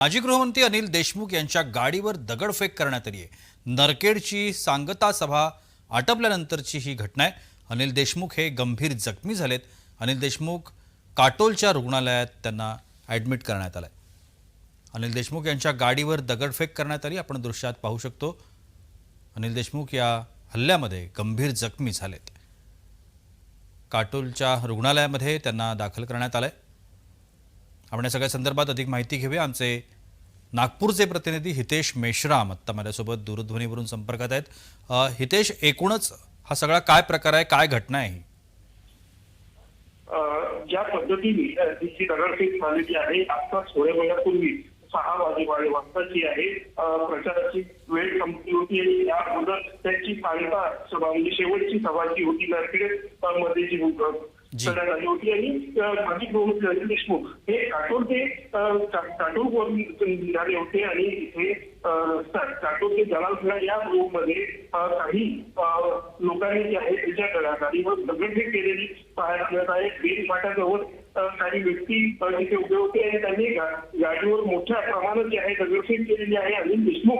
माजी गृहमंत्री अनिल देशमुख यांच्या गाडीवर दगडफेक करण्यात आली आहे नरकेडची सांगता सभा आटपल्यानंतरची ही घटना आहे. अनिल देशमुख हे गंभीर जखमी झालेत. अनिल देशमुख काटोलच्या रुग्णालयात त्यांना ॲडमिट करण्यात आलं अनिल देशमुख यांच्या गाडीवर दगडफेक करण्यात आली. आपण दृश्यात पाहू शकतो. अनिल देशमुख या हल्ल्यामध्ये गंभीर जखमी झालेत. काटोलच्या रुग्णालयामध्ये त्यांना दाखल करण्यात आलंय. आपण या सगळ्या संदर्भात अधिक माहिती घेऊया. आमचे नागपूरचे प्रतिनिधी हितेश मेश्राम आत्ता माझ्यासोबत दूरध्वनीवरून संपर्कात आहेत. हितेश एकूणच हा सगळा काय प्रकार आहे? काय घटना आहे ज्या पद्धतीने तिची दगडफेक झालेली आहे आता थोड्या वेळापूर्वी सहा वाजे वाजताची आहे. प्रचाराची वेळ संपली होती आणि या अगोदर त्यांची सांगता सभा म्हणजे शेवटची सभा जी होती नरखेडमध्ये जी अं, आणि माजी गृहमंत्री देशमुख हे काटोल ते होते आणि इथे या रोडमध्ये मध्ये काही लोकांनी जे आहे त्यांच्या गळा- गाडीवर दगडफेक केलेली पाहायला मिळत आहे. बेल फाट्याजवळ काही व्यक्ती तिथे उभे होते आणि त्यांनी गाडीवर मोठ्या प्रमाणात जे आहे दगडफेक केलेली आहे. अनिल देशमुख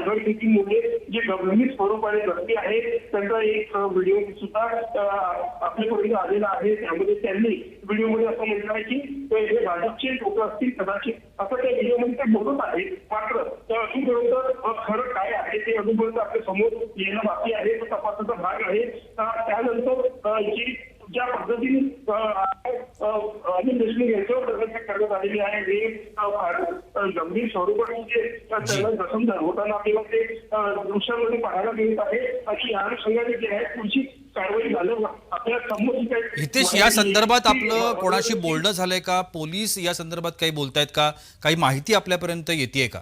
या दगडफेकीमुळे जे गंभीर स्वरूपाने जखमी आहे त्यांचा एक व्हिडिओ सुद्धा आपल्यापर्यंत आलेला आहे. त्यामध्ये त्यांनी व्हिडिओमध्ये असं म्हटलं आहे की ते हे भाजपचे लोक असतील कदाचित. असं त्या व्हिडिओमध्ये ते बोलत आहे. मात्र अजूनपर्यंत खरं काय आहे ते अजूनपर्यंत आपल्यासमोर येणं बाकी आहे. तो तपासाचा भाग आहे. त्यानंतर जी ज्या पद्धतीने यांच्यावर दगडफेक करण्यात आलेली आहे. हे गंभीर स्वरूपाने जे अं, त्यांना जखम होताना आपल्याला ते दृश्यामध्ये पाहायला मिळत आहे. आणि या अनुषंगाने जे आहे पुढची हितेश या संदर्भात आपलं कोणाशी बोलणं झालंय का? पोलीस या संदर्भात काही बोलतायत का? काही माहिती आपल्यापर्यंत येते का?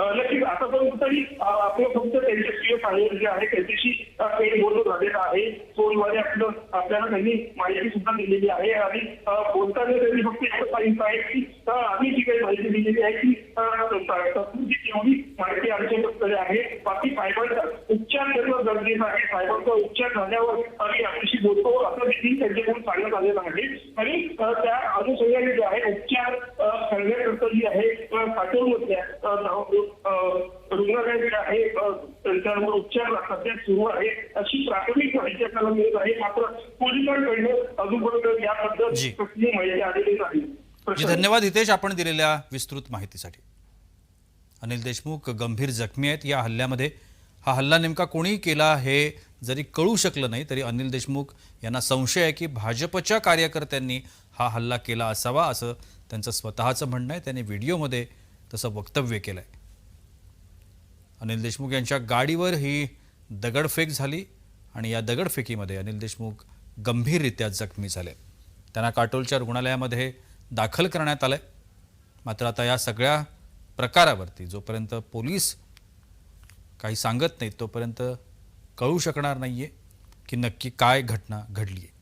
नक्कीच. आतापर्यंत तरी आपलं फक्त त्यांचे सीए सांगेल जे आहे, त्यांच्याशी काही बोलणं झालेलं आहे. फोनद्वारे आपलं, आपल्याला त्यांनी माहिती सुद्धा दिलेली आहे आणि बोलताना त्यांनी फक्त एवढं सांगितलं आहे की आम्ही जी काही माहिती दिलेली आहे की तात्पुरती तेवढी माहिती आमच्याकडे आहे. बाकी साहेबांचा उपचार करणं गरजेचं आहे. साहेबांचा उपचार झाल्यावर आम्ही आपल्याशी बोलतो. असं देखील त्यांच्याकडून सांगण्यात आलेलं आहे. आणि त्या अनुषंगाने जे उपचार करण्याकरता जी आहे. रुग्णालय जे आहे त्यांच्यावर उपचार सध्या सुरू आहे. अशी प्राथमिक माहिती आपल्याला मिळत आहे. मात्र पोलिसांकडनं अजूनपर्यंत याबद्दल. कसली माहिती आलेली नाही. धन्यवाद हितेश आपण दिलेल्या विस्तृत माहितीसाठी. अनिल देशमुख गंभीर जखमी आहेत. या हल्ल्यामध्ये हा हल्ला नेमका कोणी केला हे जरी कळू शकलं नाही तरी अनिल देशमुख यांना संशय आहे की भाजपच्या कार्यकर्त्यांनी हा हल्ला केला असावा असं त्यांचं स्वतःचं म्हणणं आहे. त्यांनी व्हिडिओमध्ये तसं वक्तव्य केलं आहे अनिल देशमुख यांच्या गाडीवर ही दगडफेक झाली आणि या दगडफेकीमध्ये अनिल देशमुख गंभीररित्या जखमी झाले. त्यांना काटोलच्या रुग्णालयामध्ये दाखल करण्यात आलंय. मात्र आता या सगळ्या प्रकारावरती जोपर्यंत पोलीस काही सांगत नाहीत तोपर्यंत कळू शकणार नाही आहे की नक्की काय घटना घडली आहे